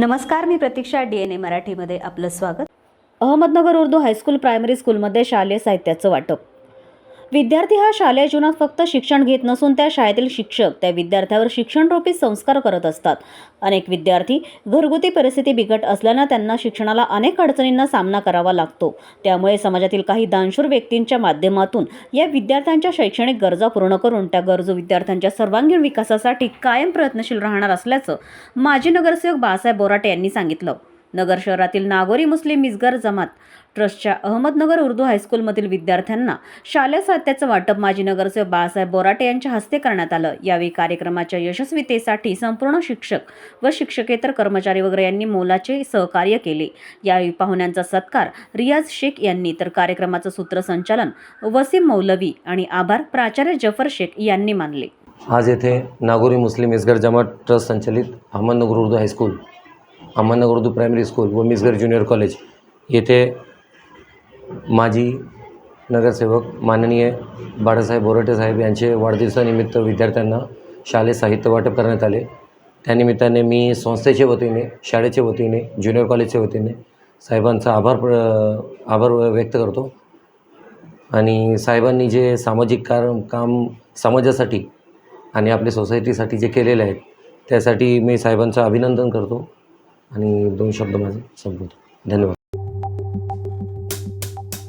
नमस्कार मी प्रतीक्षा D N A मराठीमध्ये आपलं स्वागत. अहमदनगर उर्दू हायस्कूल प्रायमरी स्कूलमध्ये शालेय साहित्याचं वाटप. विद्यार्थी हा शालेय जीवनात फक्त शिक्षण घेत नसून त्या शाळेतील शिक्षक त्या विद्यार्थ्यावर शिक्षणरूपी संस्कार करत असतात. अनेक विद्यार्थी घरगुती परिस्थिती बिकट असल्यानं त्यांना शिक्षणाला अनेक अडचणींना सामना करावा लागतो. त्यामुळे समाजातील काही दानशूर व्यक्तींच्या माध्यमातून या विद्यार्थ्यांच्या शैक्षणिक गरजा पूर्ण करून त्या गरजू विद्यार्थ्यांच्या सर्वांगीण विकासासाठी कायम प्रयत्नशील राहणार असल्याचं माजी नगरसेवक बाळासाहेब बोराटे यांनी सांगितलं. नगर शहरातील नागोरी मुस्लिम मिसगर जमात ट्रस्टच्या अहमदनगर उर्दू हायस्कूलमधील विद्यार्थ्यांना शालेय साहित्याचं वाटप माजी नगरसेवक बाळासाहेब बोराटे यांच्या हस्ते करण्यात आलं. यावेळी कार्यक्रमाच्या यशस्वीतेसाठी संपूर्ण शिक्षक व शिक्षकेतर कर्मचारी वगैरे यांनी मोलाचे सहकार्य केले. यावेळी पाहुण्यांचा सत्कार रियाज शेख यांनी तर कार्यक्रमाचं सूत्रसंचालन वसीम मौलवी आणि आभार प्राचार्य जफर शेख यांनी मानले. आज येथे नागोरी मुस्लिम इसगर जमात ट्रस्ट संचलित Ahmednagar Urdu high school Ahmednagar Urdu primary school व मिसगर ज्युनियर कॉलेज येथे माजी नगरसेवक माननीय बाळासाहेब बोराटे साहेब यांचे वाढदिवसानिमित्त विद्यार्थ्यांना शालेय साहित्य वाटप करण्यात आले. त्यानिमित्ताने मी संस्थेच्या वतीने शाळेच्या वतीने ज्युनियर कॉलेजच्या वतीने साहेबांचा आभार प्र- आभार व्यक्त करतो. आणि साहेबांनी जे सामाजिक कार काम समाजासाठी आणि आपल्या सोसायटीसाठी जे केलेले आहेत त्यासाठी मी साहेबांचं अभिनंदन करतो. आणि दोन शब्द माझे संपवतो. धन्यवाद.